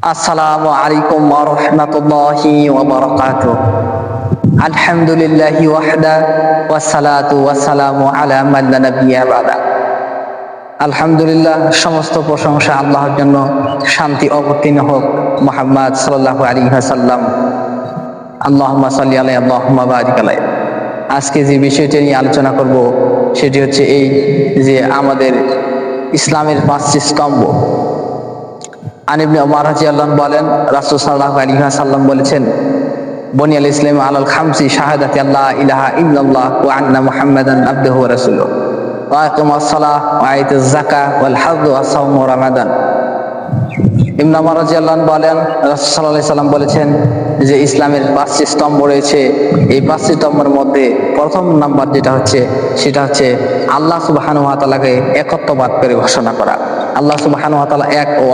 আসসালামু আলাইকুম ওয়া রাহমাতুল্লাহি ওয়া বারাকাতুহু। আলহামদুলিল্লাহি ওয়াহদা ওয়াস সালাতু ওয়াস সালামু আলা মান লা নাবিয়্যা বাদা। আলহামদুলিল্লাহ, সমস্ত প্রশংসা আল্লাহর জন্য শান্তি অবতীর্ণ হোক মুহাম্মদ সাল্লাল্লাহু আলাইহি ওয়াসাল্লাম। আল্লাহুম্মা সাল্লি আলাইহি, আল্লাহুম্মা বারিক আলাইহি। আজকে যে বিষয়টি নিয়ে আলোচনা করব, সেটি হচ্ছে এই যে আমাদের ইসলামের পাঁচটি স্তম্ভ। আনিবনে ওমর রাদিয়াল্লাহু আল্লাহ বলেন রাসুল সাল্লাহ আলী সাল্লাম বলেছেন বনি আল ইসলাম আলাল খামসি শাহাদাতি আল্লাহ ইলাহা ইল্লাল্লাহ ওয়া আন্না মুহাম্মাদান আবদুহু ওয়া রাসূলুহু ওয়া আকিমাস সালাহ ওয়া আইতাজ যাকাহ ওয়াল হজ্জ ওয়া সাওম রামাদান আনহু বলেন আলাইহি সাল্লাম বলেছেন যে ইসলামের পাঁচটি স্তম্ভ রয়েছে। এই পাঁচটি স্তম্ভের মধ্যে প্রথম নাম্বার যেটা হচ্ছে, সেটা হচ্ছে আল্লাহ একত্ববাদ করে ঘোষণা করা। আল্লাহ এক ও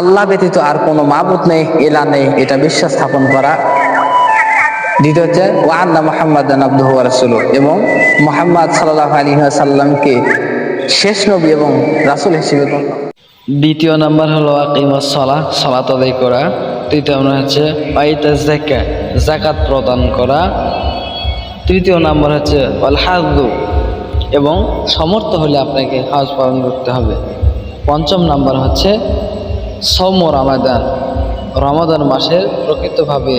আল্লাহ ব্যতীত আর কোনো মাবুদ নেই এলা নেই, এটা বিশ্বাস স্থাপন করা। দ্বিতীয় হচ্ছে ওয়ান্না মোহাম্মদ আব্দুহু এবং মোহাম্মদ সাল্লাল্লাহু আলাইহি ওয়াসাল্লামকে শেষ নবী এবং রাসূল হিসেবে করা। দ্বিতীয় নাম্বার হলো আকিমাস সলা সলাত আদায় করা। তৃতীয় নাম্বার হচ্ছে পাইতা জাকা জাকাত প্রদান করা। তৃতীয় নাম্বার হচ্ছে অল হাজু এবং সমর্থ হলে আপনাকে হাজ পালন করতে হবে। পঞ্চম নাম্বার হচ্ছে সৌম রামাদান, রমাদান মাসের প্রকৃতভাবে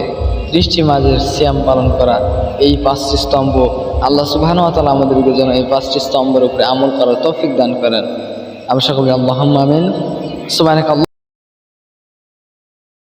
দৃষ্টি মাঝের সিয়াম পালন করা। এই পাঁচটি স্তম্ভ, আল্লাহ সুবাহানুয়াতালা আমাদেরকে যেন এই পাঁচটি স্তম্ভের উপরে আমল করার তৌফিক দান করেন। আমি সকলকে আল্লাহ আমিন। সুবাহ